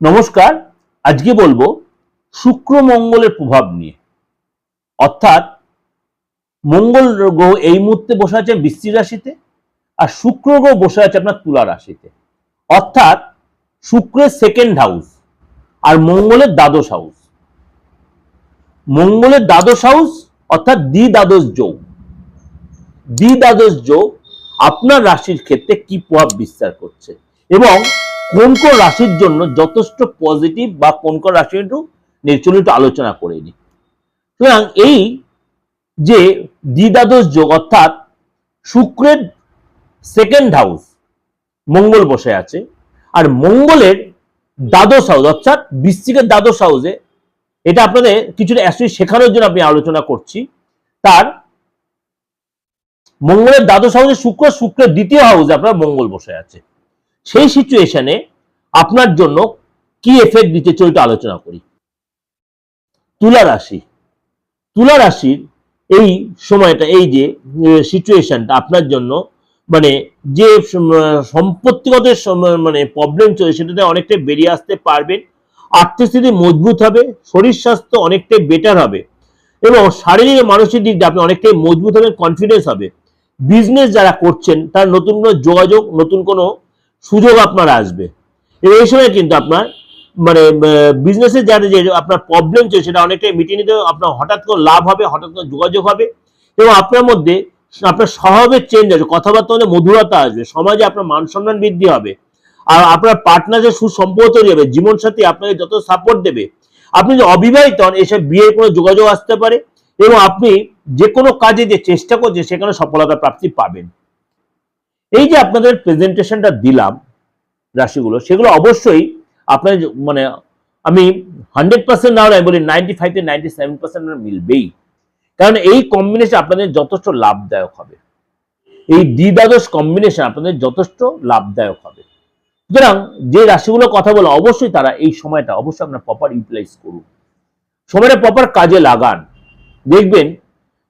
নমস্কার, আজকে বলব শুক্র মঙ্গলের প্রভাব নিয়ে। অর্থাৎ মঙ্গল গ্রহ এই মুহূর্তে বসে আছে বৃশ্চিক রাশিতে আর শুক্র গ্রহ বসে আছে আপনার তুলা রাশিতে। অর্থাৎ শুক্রের সেকেন্ড হাউস আর মঙ্গলের দ্বাদশ হাউস মঙ্গলের দ্বাদশ হাউস অর্থাৎ দ্বি দ্বাদশ যোগ। দ্বি দ্বাদশ যোগ আপনার রাশির ক্ষেত্রে কি প্রভাব বিস্তার করছে এবং কোন কোন রাশির জন্য যথেষ্ট পজিটিভ বা কোন কোন রাশি একটু নির্চল একটু আলোচনা করে নিই সুতরাং এই যে দ্বিদ্বাদশ যোগ অর্থাৎ শুক্রের সেকেন্ড হাউস মঙ্গল বসে আছে, আর মঙ্গলের দ্বাদশ হাউস অর্থাৎ বৃশ্চিকের দ্বাদশ হাউসে এটা আপনাদের কিছুটা অ্যাস্ট্রোলজি শেখানোর জন্য আমি আলোচনা করছি। তার মঙ্গলের দ্বাদশ হাউসে শুক্র, শুক্রের দ্বিতীয় হাউসে আপনার মঙ্গল বসে আছে। সেই সিচুয়েশনে আপনার জন্য কি এফেক্ট দিতে চলতে আলোচনা করি। তুলা রাশি। তুলা রাশির এই সময়টা, এই যে সিচুয়েশনটা আপনার জন্য মানে যে সম্পত্তিগত মানে প্রবলেম চলছে সেটাতে অনেকটাই বেরিয়ে আসতে পারবেন। আর্থিক স্থিতি মজবুত হবে, শরীর স্বাস্থ্য অনেকটাই বেটার হবে এবং শারীরিক মানসিক দিক দিয়ে আপনি অনেকটাই মজবুত হবে কনফিডেন্স হবে। বিজনেস যারা করছেন, তার নতুন কোনো যোগাযোগ, নতুন কোনো সুযোগ আপনার আসবে এই সময় কিন্তু আপনার মানে বিজনেসের যারা যে আপনার প্রবলেম চলছে, সেটা অনেকটাই মিটিয়ে নিতে হবে। আপনার হঠাৎ করে লাভ হবে, হঠাৎ করে যোগাযোগ হবে, এবং আপনার মধ্যে আপনার স্বভাবের চেঞ্জ আসবে, কথাবার্তা মধ্যে মধুরতা আসবে, সমাজে আপনার মান সম্মান বৃদ্ধি হবে, আর আপনার পার্টনারের সুসম্পর্ক তৈরি হবে জীবনসাথী আপনাকে যত সাপোর্ট দেবে, আপনি যে অবিবাহিত হন, এসব বিয়ের কোনো যোগাযোগ আসতে পারে, এবং আপনি যে কোনো কাজে যে চেষ্টা করছেন, সেখানে সফলতা প্রাপ্তি পাবেন এই যে আপনাদের প্রেজেন্টেশনটা দিলাম রাশিগুলো, সেগুলো অবশ্যই আপনার মানে আমি হান্ড্রেড পার্সেন্ট না হলে আমি বলি নাইনটি ফাইভ থেকে নাইনটি সেভেন পার্সেন্ট মিলবেই। কারণ এই কম্বিনেশন আপনাদের যথেষ্ট লাভদায়ক হবে। এই দ্বিদ্বাদশ কম্বিনেশন আপনাদের যথেষ্ট লাভদায়ক হবে। সুতরাং যে রাশিগুলো কথা বলে অবশ্যই তারা এই সময়টা অবশ্যই আপনার প্রপার ইউটিলাইজ করুন। সময়টা প্রপার কাজে লাগান। দেখবেন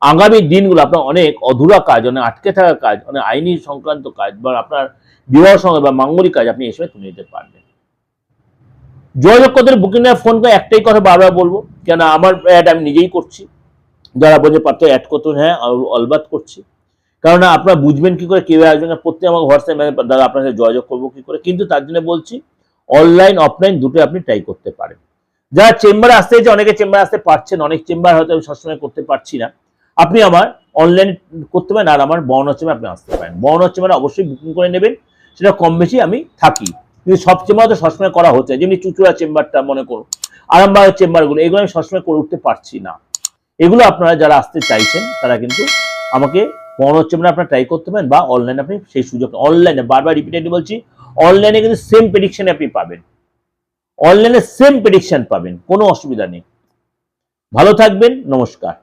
আগামী দিনগুলো আপনার অনেক অধুরা কাজ, অনেক আটকে থাকা কাজ, অনেক আইনি সংক্রান্ত কাজ বা আপনার বিবাহ সঙ্গে বা মাঙ্গলিক কাজ আপনি সময় তুলে নিতে পারবেন। যোগাযোগ করতে বুকিং নেওয়ার ফোন করে একটাই কথা বারবার বলব কেন আমার অ্যাড আমি নিজেই করছি। যারা বলছে পারতো অ্যাড করতে হ্যাঁ অল- অলবাদ করছি। কারণ আপনারা বুঝবেন কি করে কেউ আসবেন না প্রত্যেক আমার হোয়াটসঅ্যাপ দাদা আপনার সাথে যোগাযোগ করব কি করে, কিন্তু তার জন্য বলছি অনলাইন অফলাইন দুটোই আপনি ট্রাই করতে পারেন। যারা চেম্বারে আসতে চাইছে, অনেকে চেম্বারে আসতে পারছেন, অনেক চেম্বার হয়তো আমি সবসময় করতে পারছি না। আপনি আমার অনলাইন করতে পারেন, আর আমার বর্ণ চেম্বার আপনি আসতে পারেন। বর্ণ চেম্বারে অবশ্যই বুকিং করে নেবেন, সেটা কম বেশি আমি থাকি। কিন্তু সব চেম্বার তো সবসময় করা হচ্ছে। যেমনি চুচুড়া চেম্বারটা মনে করো আরামবাগের চেম্বারগুলো, এগুলো আমি সবসময় করে উঠতে পারছি না। এগুলো আপনারা যারা আসতে চাইছেন, তারা কিন্তু আমাকে বর্ণ আপনারা ট্রাই করতে পারেন, বা অনলাইনে আপনি সেই সুযোগ অনলাইনে বারবার রিপিটেডলি বলছি অনলাইনে কিন্তু সেম প্রেডিকশন আপনি পাবেন। অনলাইনে সেম প্রেডিকশন পাবেন, কোনো অসুবিধা নেই। ভালো থাকবেন, নমস্কার।